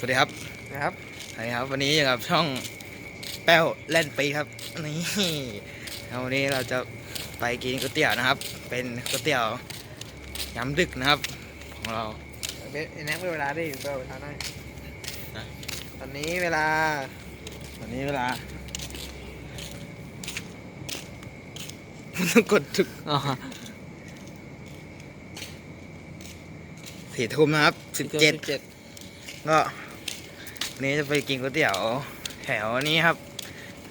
สวัสดีครับนะครับสวัสดีครับ วันนี้อยู่กับช่องแป้วเล่นปีครับ นี่แล้ววันนี้เราจะไปกินก๋วยเตี๋ยวนะครับ เป็นก๋วยเตี๋ยวยำดึกนะครับ ของเราเบสไอ้แน็กเวลาได้เปล่าเวลาได้นะตอนนี้เวลาวันนี้เวลาต้องกดถึกอ๋อสี่ทุ่มนะครับสิบเจ็ดเจ็ดก็วั นี้จะไปกินก๋วยเตี๋ยวแถวนี้ครับ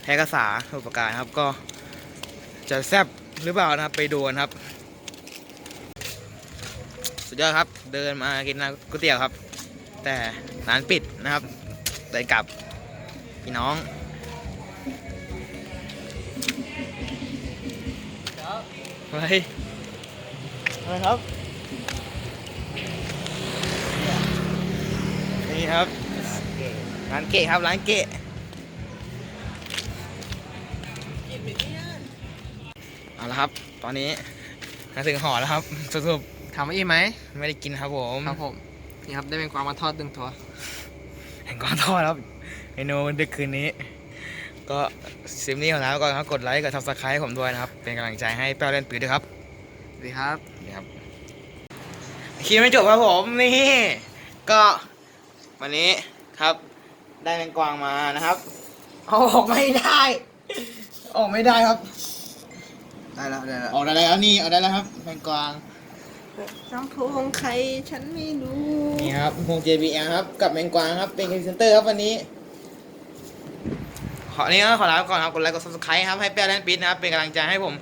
แพรกษาสมุปการครับก็ จะแซ่บหรือเปล่านะครับไปดูกันครับ สุดยอดครับเดินมากินร้านก๋วยเตี๋ยวครับ แต่ร้านปิดนะครับเดินกลับพี่น้องอะไรอะไรครับ นี่ครับ ร้านเกะครับร้านเกะเอาละครับ ตอนนี้มาถึงหอแล้วครับสรุปถามว่าอิ่มไหมไม่ได้กินครับผมครับผมนี่ครับได้เป็นความมาทอดดึงตัวแห่งก้อนทอดครับเมนูดึกคืนนี้ ก็ซิมนี้ของร้านก่อนครับกดไลค์กดซับสไครต์ให้ผมด้วยนะครับ เป็นกำลังใจให้แป้วเล่นปืนด้วยครับสวัสดีครับนี่ครับคิดไม่จบครับผมนี่ก็วันนี้ครับ ได้แมงกวางมานะครับเอาออกไม่ได้ ออกไม่ได้ครับ ได้แล้วได้แล้วออกได้แล้วนี่ออกได้แล้วครับแมงกวางจำพูของใครฉันไม่รู้นี่ครับพง JBL ครับกับแมงกวางครับเป็นพรีเซนเตอร์ครับวันนี้ ขอนี้ก็ขอลาไปก่อนครับกดไลค์กด subscribe ครับให้แป้วแลนปิดนะครับเป็นกำลังใจให้ผม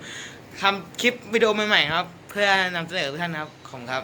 ทำคลิปวิดีโอใหม่ๆครับ เพื่อนำเสนอทุกท่านครับขอบคุณครับ